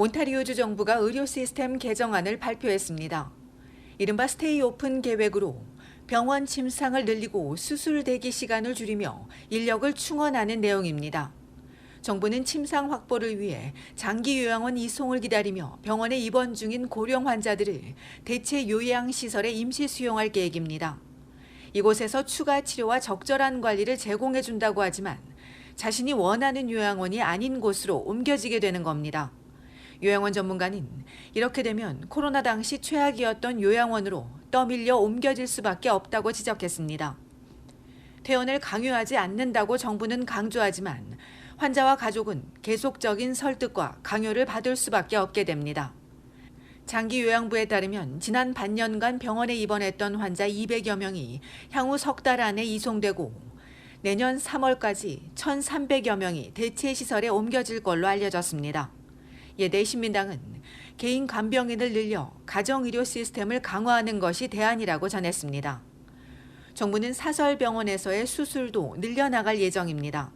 온타리오주 정부가 의료 시스템 개정안을 발표했습니다. 이른바 스테이 오픈 계획으로 병원 침상을 늘리고 수술 대기 시간을 줄이며 인력을 충원하는 내용입니다. 정부는 침상 확보를 위해 장기 요양원 이송을 기다리며 병원에 입원 중인 고령 환자들을 대체 요양 시설에 임시 수용할 계획입니다. 이곳에서 추가 치료와 적절한 관리를 제공해 준다고 하지만 자신이 원하는 요양원이 아닌 곳으로 옮겨지게 되는 겁니다. 요양원 전문가는 이렇게 되면 코로나 당시 최악이었던 요양원으로 떠밀려 옮겨질 수밖에 없다고 지적했습니다. 퇴원을 강요하지 않는다고 정부는 강조하지만 환자와 가족은 계속적인 설득과 강요를 받을 수밖에 없게 됩니다. 장기 요양부에 따르면 지난 반년간 병원에 입원했던 환자 200여 명이 향후 석 달 안에 이송되고 내년 3월까지 1,300여 명이 대체 시설에 옮겨질 걸로 알려졌습니다. 예대 신민당은 개인 간병인을 늘려 가정의료 시스템을 강화하는 것이 대안이라고 전했습니다. 정부는 사설병원에서의 수술도 늘려나갈 예정입니다.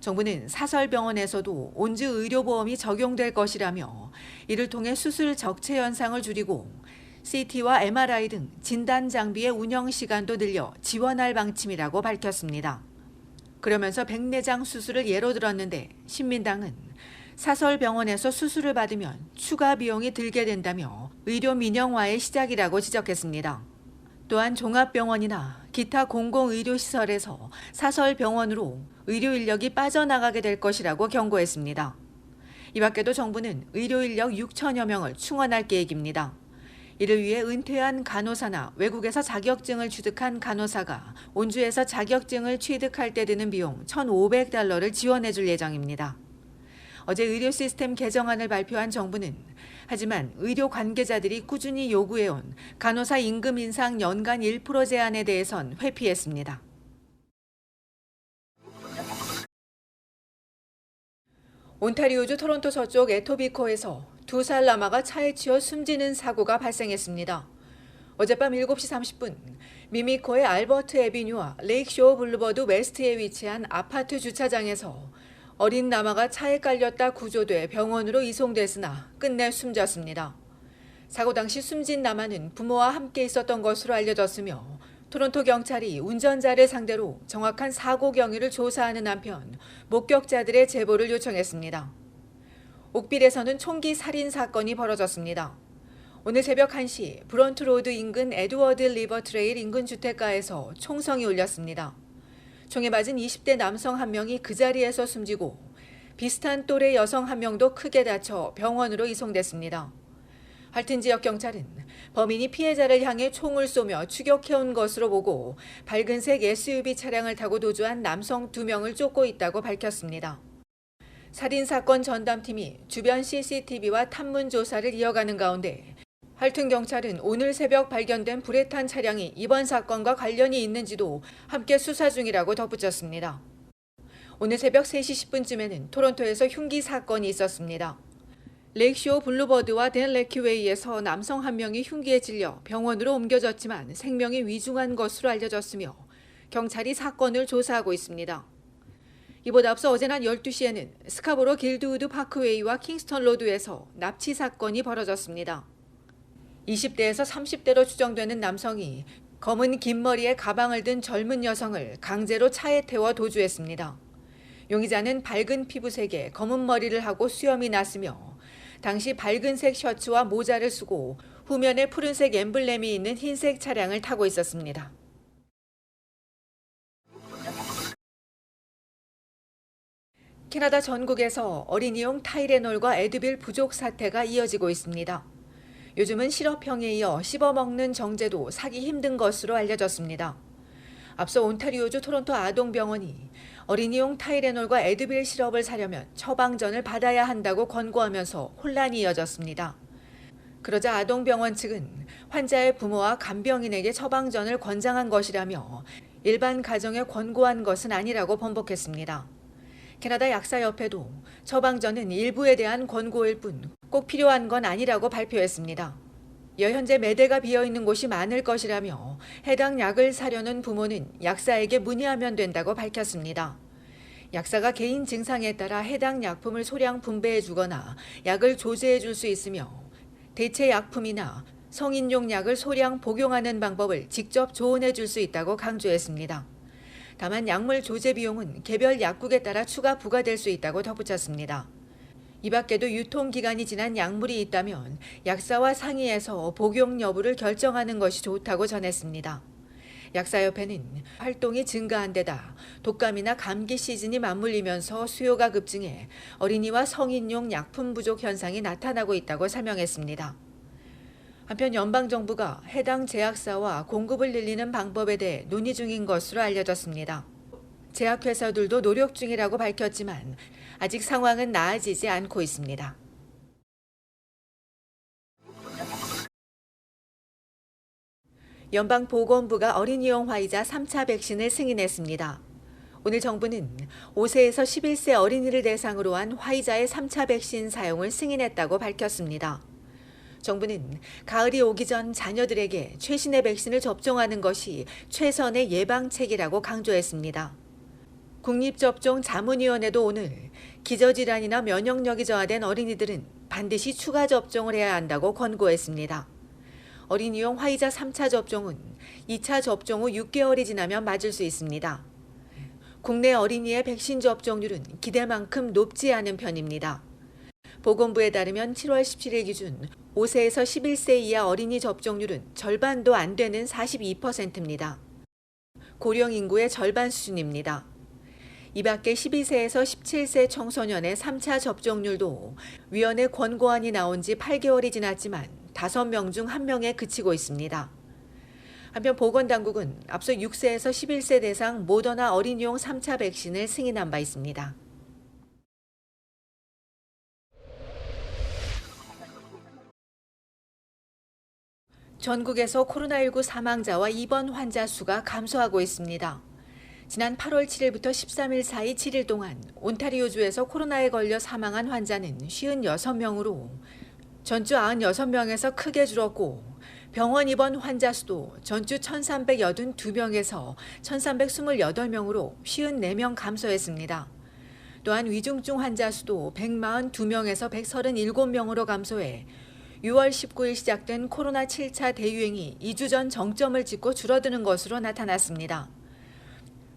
정부는 사설병원에서도 온즈 의료보험이 적용될 것이라며 이를 통해 수술 적체 현상을 줄이고 CT와 MRI 등 진단 장비의 운영 시간도 늘려 지원할 방침이라고 밝혔습니다. 그러면서 백내장 수술을 예로 들었는데 신민당은 사설 병원에서 수술을 받으면 추가 비용이 들게 된다며 의료 민영화의 시작이라고 지적했습니다. 또한 종합병원이나 기타 공공의료시설에서 사설 병원으로 의료 인력이 빠져나가게 될 것이라고 경고했습니다. 이 밖에도 정부는 의료 인력 6천여 명을 충원할 계획입니다. 이를 위해 은퇴한 간호사나 외국에서 자격증을 취득한 간호사가 온주에서 자격증을 취득할 때 드는 비용 1,500달러를 지원해 줄 예정입니다. 어제 의료 시스템 개정안을 발표한 정부는 하지만 의료 관계자들이 꾸준히 요구해온 간호사 임금 인상 연간 1% 제한에 대해선 회피했습니다. 온타리오주 토론토 서쪽 에토비코에서 두살 남아가 차에 치여 숨지는 사고가 발생했습니다. 어젯밤 7시 30분 미미코의 알버트 에비뉴와 레이크쇼 블루버드 웨스트에 위치한 아파트 주차장에서 어린 남아가 차에 깔렸다 구조돼 병원으로 이송됐으나 끝내 숨졌습니다. 사고 당시 숨진 남아는 부모와 함께 있었던 것으로 알려졌으며 토론토 경찰이 운전자를 상대로 정확한 사고 경위를 조사하는 한편 목격자들의 제보를 요청했습니다. 옥빌에서는 총기 살인 사건이 벌어졌습니다. 오늘 새벽 1시 브런트 로드 인근 에드워드 리버 트레일 인근 주택가에서 총성이 울렸습니다. 총에 맞은 20대 남성 한 명이 그 자리에서 숨지고 비슷한 또래 여성 한 명도 크게 다쳐 병원으로 이송됐습니다. 할튼 지역 경찰은 범인이 피해자를 향해 총을 쏘며 추격해온 것으로 보고 밝은색 SUV 차량을 타고 도주한 남성 두 명을 쫓고 있다고 밝혔습니다. 살인사건 전담팀이 주변 CCTV와 탐문 조사를 이어가는 가운데 할튼 경찰은 오늘 새벽 발견된 불에 탄 차량이 이번 사건과 관련이 있는지도 함께 수사 중이라고 덧붙였습니다. 오늘 새벽 3시 10분쯤에는 토론토에서 흉기 사건이 있었습니다. 레이크쇼 블루버드와 댄 레키웨이에서 남성 한 명이 흉기에 찔려 병원으로 옮겨졌지만 생명이 위중한 것으로 알려졌으며 경찰이 사건을 조사하고 있습니다. 이보다 앞서 어제 낮 12시에는 스카보로 길드우드 파크웨이와 킹스턴 로드에서 납치 사건이 벌어졌습니다. 20대에서 30대로 추정되는 남성이 검은 긴 머리에 가방을 든 젊은 여성을 강제로 차에 태워 도주했습니다. 용의자는 밝은 피부색에 검은 머리를 하고 수염이 났으며 당시 밝은색 셔츠와 모자를 쓰고 후면에 푸른색 엠블렘이 있는 흰색 차량을 타고 있었습니다. 캐나다 전국에서 어린이용 타이레놀과 에드빌 부족 사태가 이어지고 있습니다. 요즘은 실업형에 이어 씹어먹는 정제도 사기 힘든 것으로 알려졌습니다. 앞서 온타리오주 토론토 아동병원이 어린이용 타이레놀과 에드빌 시럽을 사려면 처방전을 받아야 한다고 권고하면서 혼란이 이어졌습니다. 그러자 아동병원 측은 환자의 부모와 간병인에게 처방전을 권장한 것이라며 일반 가정에 권고한 것은 아니라고 번복했습니다. 캐나다 약사협회도 처방전은 일부에 대한 권고일 뿐 꼭 필요한 건 아니라고 발표했습니다. 여현재 매대가 비어 있는 곳이 많을 것이라며 해당 약을 사려는 부모는 약사에게 문의하면 된다고 밝혔습니다. 약사가 개인 증상에 따라 해당 약품을 소량 분배해 주거나 약을 조제해 줄 수 있으며 대체 약품이나 성인용 약을 소량 복용하는 방법을 직접 조언해 줄 수 있다고 강조했습니다. 다만 약물 조제 비용은 개별 약국에 따라 추가 부과될 수 있다고 덧붙였습니다. 이 밖에도 유통기간이 지난 약물이 있다면 약사와 상의해서 복용 여부를 결정하는 것이 좋다고 전했습니다. 약사협회는 활동이 증가한 데다 독감이나 감기 시즌이 맞물리면서 수요가 급증해 어린이와 성인용 약품 부족 현상이 나타나고 있다고 설명했습니다. 한편 연방정부가 해당 제약사와 공급을 늘리는 방법에 대해 논의 중인 것으로 알려졌습니다. 제약회사들도 노력 중이라고 밝혔지만 아직 상황은 나아지지 않고 있습니다. 연방보건부가 어린이용 화이자 3차 백신을 승인했습니다. 오늘 정부는 5세에서 11세 어린이를 대상으로 한 화이자의 3차 백신 사용을 승인했다고 밝혔습니다. 정부는 가을이 오기 전 자녀들에게 최신의 백신을 접종하는 것이 최선의 예방책이라고 강조했습니다. 국립접종자문위원회도 오늘 기저질환이나 면역력이 저하된 어린이들은 반드시 추가 접종을 해야 한다고 권고했습니다. 어린이용 화이자 3차 접종은 2차 접종 후 6개월이 지나면 맞을 수 있습니다. 국내 어린이의 백신 접종률은 기대만큼 높지 않은 편입니다. 보건부에 따르면 7월 17일 기준 5세에서 11세 이하 어린이 접종률은 절반도 안 되는 42%입니다. 고령 인구의 절반 수준입니다. 이 밖에 12세에서 17세 청소년의 3차 접종률도 위원회 권고안이 나온 지 8개월이 지났지만 5명 중 1명에 그치고 있습니다. 한편 보건당국은 앞서 6세에서 11세 대상 모더나 어린이용 3차 백신을 승인한 바 있습니다. 전국에서 코로나19 사망자와 입원 환자 수가 감소하고 있습니다. 지난 8월 7일부터 13일 사이 7일 동안 온타리오주에서 코로나에 걸려 사망한 환자는 56명으로 전주 96명에서 크게 줄었고 병원 입원 환자 수도 전주 1382명에서 1328명으로 54명 감소했습니다. 또한 위중증 환자 수도 142명에서 137명으로 감소해 6월 19일 시작된 코로나 7차 대유행이 2주 전 정점을 찍고 줄어드는 것으로 나타났습니다.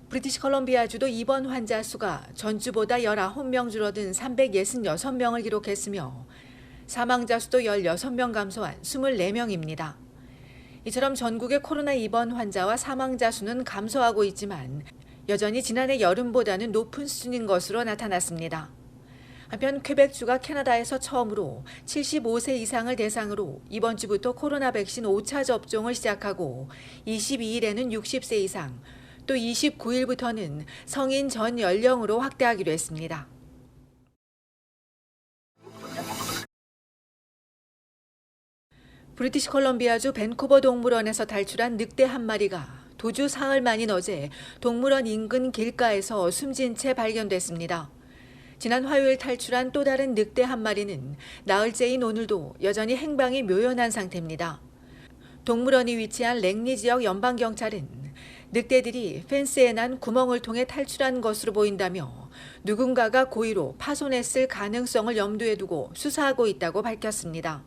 브리티시 컬럼비아주도 입원 환자 수가 전주보다 19명 줄어든 366명을 기록했으며 사망자 수도 16명 감소한 24명입니다. 이처럼 전국의 코로나 입원 환자와 사망자 수는 감소하고 있지만 여전히 지난해 여름보다는 높은 수준인 것으로 나타났습니다. 한편 퀘벡주가 캐나다에서 처음으로 75세 이상을 대상으로 이번 주부터 코로나 백신 5차 접종을 시작하고 22일에는 60세 이상, 또 29일부터는 성인 전 연령으로 확대하기로 했습니다. 브리티시 컬럼비아주 밴쿠버 동물원에서 탈출한 늑대 한 마리가 도주 사흘 만인 어제 동물원 인근 길가에서 숨진 채 발견됐습니다. 지난 화요일 탈출한 또 다른 늑대 한 마리는 나흘째인 오늘도 여전히 행방이 묘연한 상태입니다. 동물원이 위치한 랭리 지역 연방경찰은 늑대들이 펜스에 난 구멍을 통해 탈출한 것으로 보인다며 누군가가 고의로 파손했을 가능성을 염두에 두고 수사하고 있다고 밝혔습니다.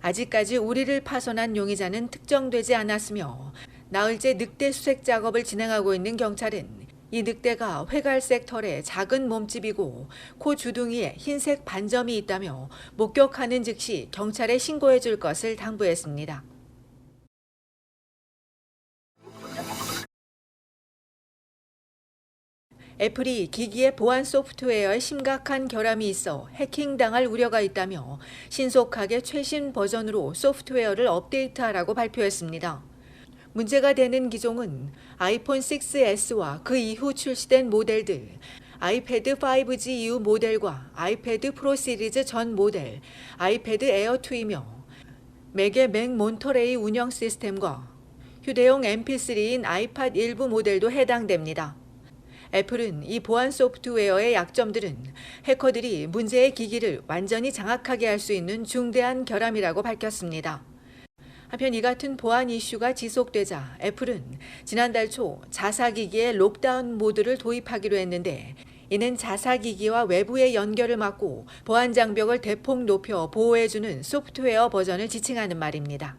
아직까지 우리를 파손한 용의자는 특정되지 않았으며 나흘째 늑대 수색 작업을 진행하고 있는 경찰은 이 늑대가 회갈색 털에 작은 몸집이고 코 주둥이에 흰색 반점이 있다며 목격하는 즉시 경찰에 신고해 줄 것을 당부했습니다. 애플이 기기의 보안 소프트웨어에 심각한 결함이 있어 해킹당할 우려가 있다며 신속하게 최신 버전으로 소프트웨어를 업데이트하라고 발표했습니다. 문제가 되는 기종은 아이폰 6S와 그 이후 출시된 모델들, 아이패드 5G 이후 모델과 아이패드 프로 시리즈 전 모델, 아이패드 에어 2이며 맥의 맥 몬터레이 운영 시스템과 휴대용 MP3인 아이팟 일부 모델도 해당됩니다. 애플은 이 보안 소프트웨어의 약점들은 해커들이 문제의 기기를 완전히 장악하게 할 수 있는 중대한 결함이라고 밝혔습니다. 한편 이 같은 보안 이슈가 지속되자 애플은 지난달 초 자사기기에 록다운 모드를 도입하기로 했는데 이는 자사기기와 외부의 연결을 막고 보안 장벽을 대폭 높여 보호해주는 소프트웨어 버전을 지칭하는 말입니다.